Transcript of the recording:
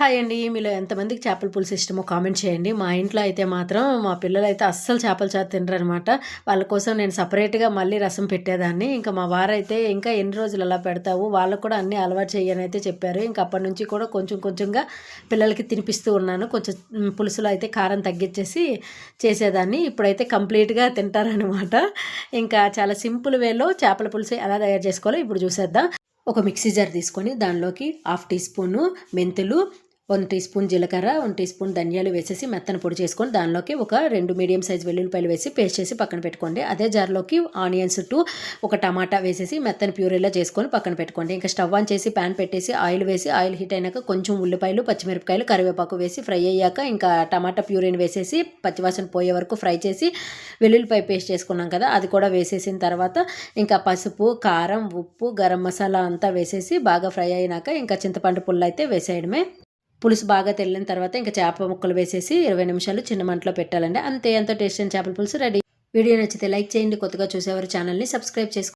Hi అండి. మీలో ఎంతమందికి చేపల పులుసు ఇష్టమో కామెంట్ చేయండి. మా ఇంట్లో అయితే మాత్రం మా పిల్లలు అయితే అస్సలు చేపల చారు తినరనమాట. వాళ్ళ కోసం నేను సపరేట్గా మళ్ళీ రసం పెట్టేదాన్ని. ఇంకా మా వారైతే ఇంకా ఎన్ని రోజులు అలా పెడతావు? వాళ్ళకు కూడా అన్నీ అలవాటు చేయని అయితే చెప్పారు. ఇంకా అప్పటి నుంచి కూడా కొంచెం కొంచెంగా పిల్లలకి తినిపిస్తూ ఉన్నాను. కొంచెం పులుసులో అయితే కారం తగ్గించేసి చేసేదాన్ని. ఇప్పుడైతే కంప్లీట్గా తింటారనమాట. ఇంకా చాలా సింపుల్ వేలో చేపల పులుసు ఎలా తయారు చేసుకోవాలో ఇప్పుడు చూసేద్దాం. ఒక మిక్సీ జార్ తీసుకొని దానిలోకి హాఫ్ టీ స్పూను మెంతులు వన్ టీ స్పూన్ జీలకర్ర వన్ టీ స్పూన్ ధనియాలు వేసేసి మెత్తన పొడి చేసుకొని దానిలోకి ఒక రెండు మీడియం సైజ్ వెల్లుల్లిపాయలు వేసి పేస్ట్ చేసి పక్కన పెట్టుకోండి. అదే జార్లోకి ఆనియన్స్ టు ఒక టమాటా వేసేసి మెత్తని ప్యూరీలా చేసుకొని పక్కన పెట్టుకోండి. ఇంకా స్టవ్ ఆన్ చేసి ప్యాన్ పెట్టేసి ఆయిల్ వేసి ఆయిల్ హీట్ అయినాక కొంచెం ఉల్లిపాయలు పచ్చిమిరపకాయలు కరివేపాకు వేసి ఫ్రై అయ్యాక ఇంకా టమాటా ప్యూరీని వేసేసి పచ్చివాసన పోయే వరకు ఫ్రై చేసి వెల్లుల్లిపాయ పేస్ట్ చేసుకున్నాం కదా అది కూడా వేసేసిన తర్వాత ఇంకా పసుపు కారం ఉప్పు గరం మసాలా అంతా వేసేసి బాగా ఫ్రై అయినాక ఇంకా చింతపండు పుల్ల అయితే వేసేయడమే. పులుసు బాగా తెల్లిన తర్వాత ఇంకా చేప ముక్కలు వేసేసి ఇరవై నిమిషాలు చిన్న మంటలో పెట్టాలండి. అంతే ఎంతో టేస్ట్ అయిన చేపల పులుసు రెడీ. వీడియో నచ్చితే లైక్ చేయండి. కొత్తగా చూసేవారు ఛానల్ని సబ్స్క్రైబ్ చేసుకోండి.